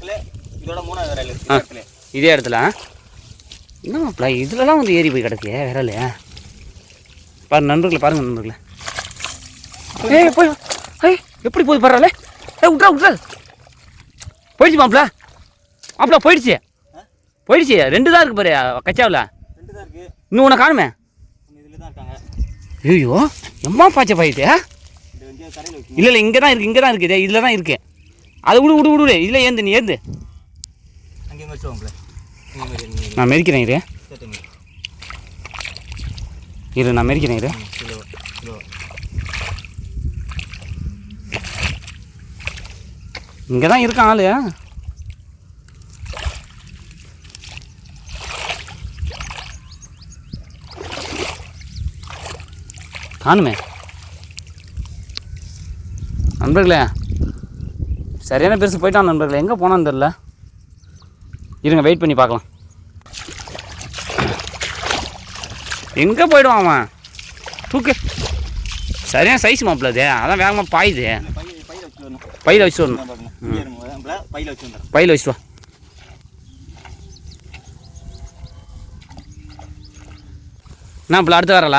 இடத்துல இதே இடத்துல என்ன மாப்பிள்ள இதுலலாம் வந்து ஏறி போய் கிடக்கு விரல். பாரு நண்பர்களை பாருங்க நண்பர்களை. ஏய் போய் ஏய் எப்படி போய் பாருல ஏய் விட்றா விட்றா போயிடுச்சு மாப்பிள்ள மாப்பிள்ள போயிடுச்சு. போயிடுச்சு. ரெண்டு தான் இருக்கு பாரு கச்சாவில். இன்னும் உன்னை காணுமே? ஐயோ எம்மா பாய்ச்ச பாயிட்டு? இல்லை இல்லை இங்கே தான் இருக்குது இங்கே தான் இருக்குது இதில் தான் இருக்குது அதை விடு விடு விடு. இதில் ஏந்து நீ ஏந்து. நான் மெதிக்கிறேன் இரு. இரு நான் மெதிக்கிறேன் இரு. இங்கே தான் இருக்கான் ஆளு. காணுமே. நண்பர்களே சரியான பெருசு போயிட்டான் நண்பர்கள். எங்கே போனான்னு தெரில இருங்க வெயிட் பண்ணி பார்க்கலாம். எங்கே போயிடுவான் அவன்? தூக்கு. சரியான சைஸ் மாப்பிள்ள அது. அதான் வேகமாக பாயுது. பையில் வச்சு வரணும். பையில் வச்சு பையில் வச்சு வச்சுட்டு வா. என்ன இப்போ அடுத்து வரலா?